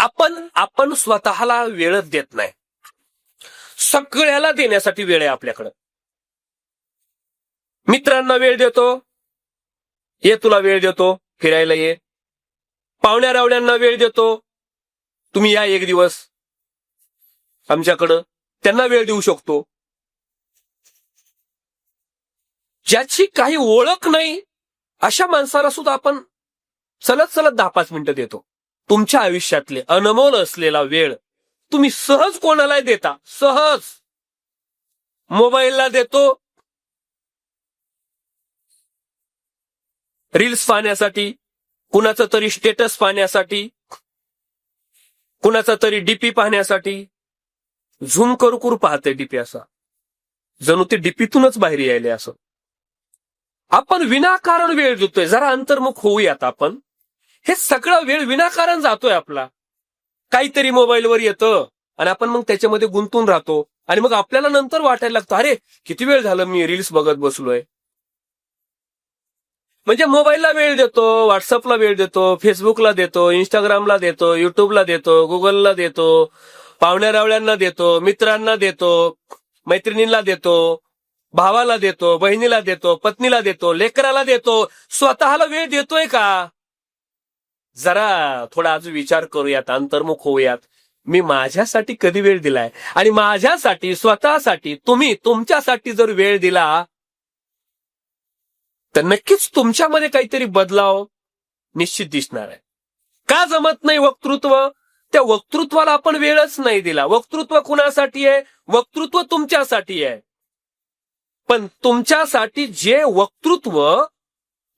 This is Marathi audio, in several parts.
आपण आपण स्वतःला वेळच देत नाही. सगळ्याला देण्यासाठी वेळ आहे आपल्याकडं. मित्रांना वेळ देतो. ये तुला वेळ देतो. फिरायला ये. पाहुण्या रावण्यांना वेळ देतो. तुम्ही या एक दिवस. आमच्याकडं त्यांना वेळ देऊ शकतो. ज्याची काही ओळख नाही अशा माणसाला सुद्धा आपण सलत सलत दहा पाच मिनिटं देतो. तुमच्या आयुष्यातले अनमोल असलेला वेळ तुम्ही सहज कोणालाही देता सहज. मोबाईलला देतो. रील्स पाहण्यासाठी कुणाचं तरी स्टेटस पाहण्यासाठी कुणाचा तरी डीपी पाहण्यासाठी. झूम करू करू पाहते डीपी असा. जणू ते डीपीतूनच बाहेर यायले असं. आपण विनाकारण वेळ देतोय. जरा अंतर्मुख होऊयात आपण. हे सगळं वेळ विनाकारण जातोय आपला. काहीतरी मोबाईलवर येतं आणि आपण मग त्याच्यामध्ये गुंतून राहतो आणि मग आपल्याला नंतर वाटायला लागतं अरे किती वेळ झालं मी रील्स बघत बसलोय. म्हणजे मोबाईलला वेळ देतो व्हॉट्सअपला वेळ देतो फेसबुकला देतो इंस्टाग्रामला देतो युट्यूबला देतो गुगलला देतो पाहुण्या रावळ्यांना देतो मित्रांना देतो मैत्रिणींना देतो भावाला देतो बहिणीला देतो पत्नीला देतो लेकराला देतो. स्वतःला वेळ देतोय का? जरा थोडा आज विचार करूयात अंतर्मुख होऊयात. मी माझ्यासाठी कधी वेळ दिलाय? आणि माझ्यासाठी स्वतःसाठी तुम्ही तुमच्यासाठी जर वेळ दिला तर नक्कीच तुमच्यामध्ये काहीतरी बदलाव निश्चित दिसणार आहे. का जमत नाही वक्तृत्व? त्या वक्तृत्वाला आपण वेळच नाही दिला. वक्तृत्व कुणासाठी आहे? वक्तृत्व तुमच्यासाठी आहे. पण तुमच्यासाठी जे वक्तृत्व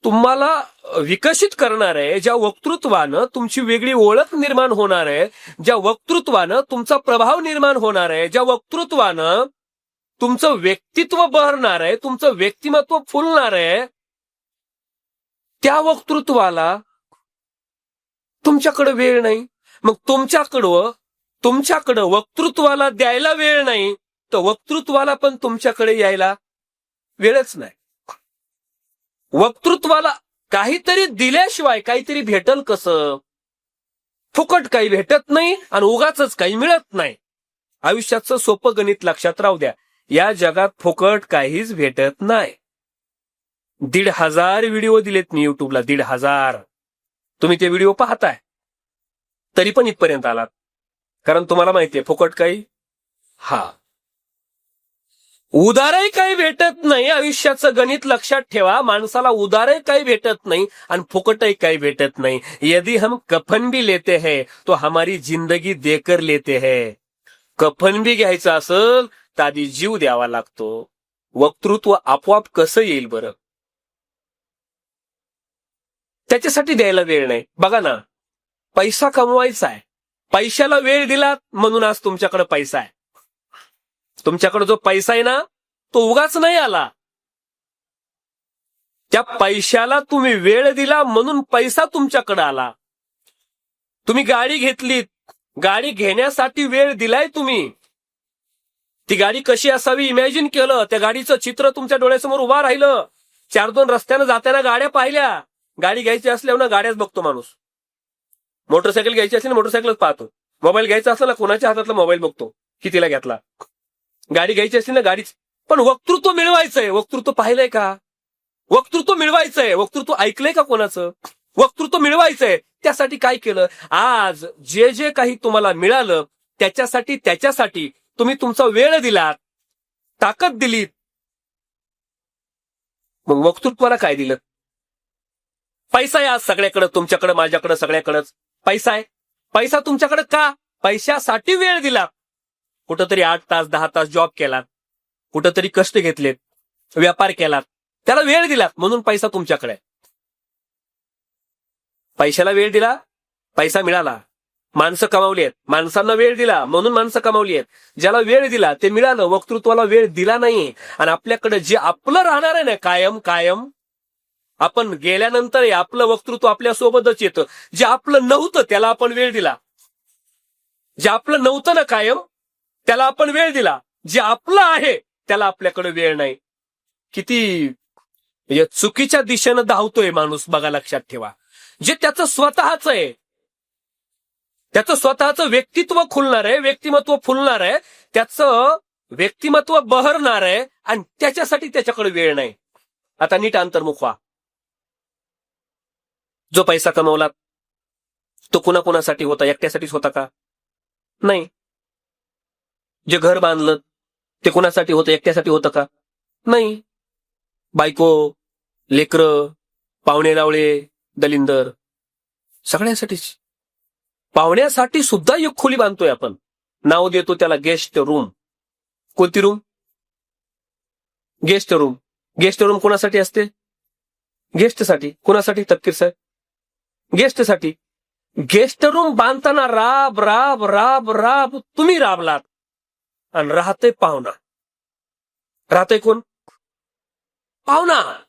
तुम्हाला विकसित करणार आहे ज्या वक्तृत्वानं तुमची वेगळी ओळख निर्माण होणार आहे ज्या वक्तृत्वानं तुमचा प्रभाव निर्माण होणार आहे ज्या वक्तृत्वानं तुमचं व्यक्तित्व बहरणार आहे तुमचं व्यक्तिमत्व फुलणार आहे त्या वक्तृत्वाला तुमच्याकडे वेळ नाही. मग तुमच्याकडं तुमच्याकडं वक्तृत्वाला द्यायला वेळ नाही तर वक्तृत्वाला पण तुमच्याकडे यायला वेळच नाही. वक्तृत्वाला काहीतरी दिल्याशिवाय काहीतरी भेटल कसं? फुकट काही भेटत नाही आणि उगाच काही मिळत नाही. आयुष्याचं सोपं गणित लक्षात राहू द्या. या जगात फुकट काहीच भेटत नाही. दीड हजार व्हिडिओ दिलेत मी युट्यूबला दीड हजार. तुम्ही ते व्हिडिओ पाहताय. तरी पण इथपर्यंत आलात. कारण तुम्हाला माहितीये फुकट काही? हा. उदारही काही भेटत नाही. आयुष्याचं गणित लक्षात ठेवा. माणसाला उदारही काही भेटत नाही आणि फुकटही काही भेटत नाही. यदि हम कफन भी लेते हैं तो हमारी जिंदगी देकर लेते हैं. कफन बी घ्यायचं असेल तर आधी जीव द्यावा लागतो. वक्तृत्व आपोआप कसं येईल बरं? त्याच्यासाठी द्यायला वेळ नाही. बघा ना पैसा कमवायचा आहे. पैशाला वेळ दिला म्हणून आज तुमच्याकडे पैसा आहे. तुमच्याकडे जो पैसा आहे ना तो उगाच नाही आला. त्या पैशाला तुम्ही वेळ दिला म्हणून पैसा तुमच्याकडे आला. तुम्ही गाडी घेतलीत. गाडी घेण्यासाठी वेळ दिलाय तुम्ही. ती गाडी कशी असावी? इमॅजिन केलं. त्या गाडीचं चित्र तुमच्या डोळ्यासमोर उभा राहिलं. चार दोन रस्त्यानं जाताना गाड्या पाहिल्या. गाडी घ्यायची असल्यावर ना गाड्याच बघतो माणूस. मोटरसायकल घ्यायची असेल मोटरसायकलच पाहतो. मोबाईल घ्यायचा असला कोणाच्या हातातला मोबाईल बघतो? कितीला घेतला? गाडी घ्यायची असेल ना गाडीच. पण वक्तृत्व मिळवायचंय. वक्तृत्व पाहिलंय का? वक्तृत्व मिळवायचंय. वक्तृत्व ऐकलंय का कोणाचं? वक्तृत्व मिळवायचंय. त्यासाठी काय केलं? आज जे जे काही तुम्हाला मिळालं त्याच्यासाठी त्याच्यासाठी तुम्ही तुमचा वेळ दिलात ताकद दिलीत. मग वक्तृत्वाला काय दिलं? पैसा आहे आज सगळ्याकडं तुमच्याकडं माझ्याकडं सगळ्याकडंच. पैसा आहे. पैसा तुमच्याकडे का? पैशासाठी वेळ दिला. कुठंतरी आठ तास दहा तास जॉब केलात. कुठंतरी कष्ट घेतलेत. व्यापार केलात. त्याला वेळ दिलात म्हणून पैसा तुमच्याकडे. पैशाला वेळ दिला पैसा मिळाला. माणसं कमावली आहेत. माणसांना वेळ दिला म्हणून माणसं कमावली आहेत. ज्याला वेळ दिला ते मिळालं. वक्तृत्वाला वेळ दिला नाही आणि आपल्याकडे जे आपलं राहणार आहे ना कायम कायम आपण गेल्यानंतर आपलं वक्तृत्व आपल्यासोबतच येतं. जे आपलं नव्हतं त्याला आपण वेळ दिला. जे आपलं नव्हतं ना कायम त्याला आपण वेळ दिला. जे आपलं आहे त्याला आपल्याकडे वेळ नाही. किती म्हणजे चुकीच्या दिशेनं धावतोय माणूस बघा लक्षात ठेवा. जे त्याचं स्वतःच आहे त्याचं स्वतःचं व्यक्तित्व खुलणार आहे व्यक्तिमत्व फुलणार आहे त्याचं व्यक्तिमत्व बहरणार आहे आणि त्याच्यासाठी त्याच्याकडे वेळ नाही. आता नीट अंतर्मुख व्हा. जो पैसा कमवला तो कुणाकुणासाठी होता? एकट्यासाठीच होता का? नाही. जे घर बांधलं ते कुणासाठी होतं एकट्यासाठी होतं का? नाही. बायको लेकरं पाहुणे लावळे दलिंदर सगळ्यांसाठीच. पाहुण्यासाठी सुद्धा एक खोली बांधतोय आपण. नाव देतो त्याला गेस्ट रूम. कोणती room? Guest room. Guest room कोणासाठी असते? गेस्टसाठी. कोणासाठी? तपकीर साहेब. गेस्टसाठी. गेस्ट रूम बांधताना राब राब राब राब तुम्ही राबलात. आणि राहतय पाहुणा. राहतय कोण? पाहुणा!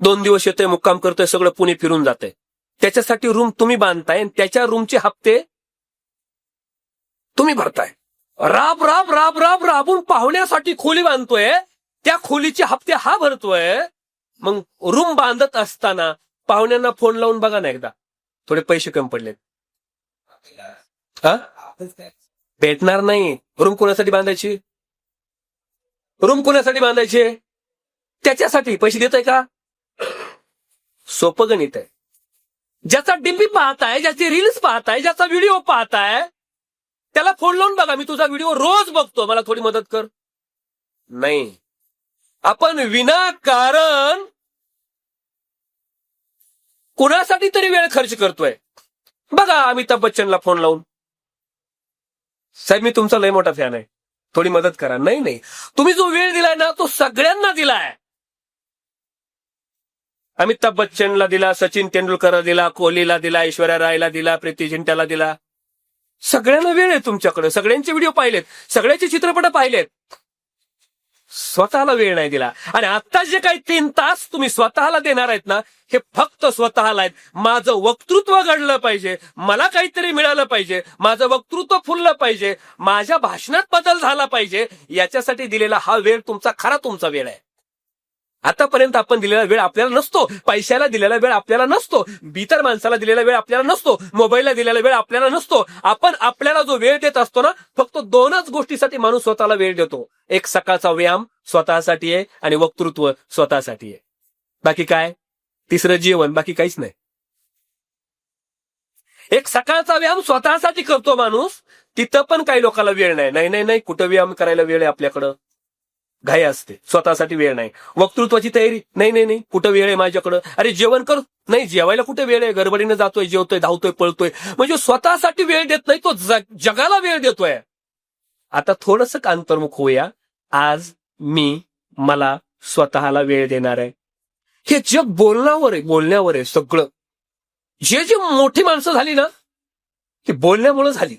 दोन दिवस येते मुक्काम करतोय सगळं पुणे फिरून जाते त्याच्यासाठी रूम तुम्ही बांधताय आणि त्याच्या रूमचे हप्ते तुम्ही भरताय. राब राब राब राब राबून पाहुण्यासाठी खोली बांधतोय त्या खोलीचे हप्ते हा भरतोय. मग रूम बांधत असताना पाहुण्यांना फोन लावून बघा ना एकदा. थोडे पैसे कमी पडलेत. हा? भेटणार नाही. रूम कोणासाठी बांधायची? रूम कोणासाठी बांधायची? त्याच्यासाठी पैसे देत आहे का? सोपं गणित आहे. ज्याचा डिम्बी पाहताय ज्याची रील्स पाहताय ज्याचा व्हिडिओ पाहताय त्याला फोन लावून बघा मी तुझा व्हिडिओ रोज बघतो. मला थोडी मदत कर. नाही. आपण विनाकारण कुणासाठी तरी वेळ खर्च करतोय. बघा अमिताभ बच्चनला फोन लावून. साहेब मी तुमचा लय मोठा फॅन आहे. थोडी मदत करा. नाही नाही. तुम्ही जो वेळ दिलाय ना तो सगळ्यांना दिलाय. अमिताभ बच्चनला दिला सचिन तेंडुलकरला दिला कोहलीला दिला ऐश्वर्या रायला दिला प्रीती झिंट्याला दिला. सगळ्यांना वेळ आहे तुमच्याकडे. सगळ्यांचे व्हिडिओ पाहिलेत. सगळ्यांचे चित्रपट पाहिलेत. स्वतःला वेळ नाही दिला. आणि आता जे काही तीन तास तुम्ही स्वतःला देणार आहेत ना हे फक्त स्वतःला आहेत. माझं वक्तृत्व घडलं पाहिजे. मला काहीतरी मिळालं पाहिजे. माझं वक्तृत्व फुललं पाहिजे. माझ्या भाषणात बदल झाला पाहिजे. याच्यासाठी दिलेला हा वेळ तुमचा खरा तुमचा वेळ आहे. आतापर्यंत आपण दिलेला वेळ आपल्याला नसतो. पैशाला दिलेला वेळ आपल्याला नसतो. इतर माणसाला दिलेला वेळ आपल्याला नसतो. मोबाईलला दिलेला वेळ आपल्याला नसतो. आपण आपल्याला जो वेळ देत असतो ना फक्त दोनच गोष्टीसाठी माणूस स्वतःला वेळ देतो. एक सकाळचा व्यायाम स्वतःसाठी आहे आणि वक्तृत्व स्वतःसाठी आहे. बाकी काय? तिसरं जीवन बाकी काहीच नाही. एक सकाळचा व्यायाम स्वतःसाठी करतो माणूस. तिथं पण काही लोकांना वेळ नाही. नाही नाही नाही. कुठं व्यायाम करायला वेळ आहे आपल्याकडं? घाई असते. स्वतःसाठी वेळ नाही. वक्तृत्वाची तयारी. नाही नाही नाही. कुठं वेळ आहे माझ्याकडं? अरे जेवण कर? नाही जेवायला कुठे वेळ आहे? गडबडीनं जातोय जेवतोय धावतोय पळतोय. म्हणजे स्वतःसाठी वेळ देत नाही तो जग- जगाला वेळ देतोय. आता थोडस अंतर्मुख होऊया. आज मी मला स्वतःला वेळ देणार आहे. हे जग बोलण्यावर आहे बोलण्यावर आहे सगळं. जे जे मोठी माणसं झाली ना ती बोलण्यामुळे झाली.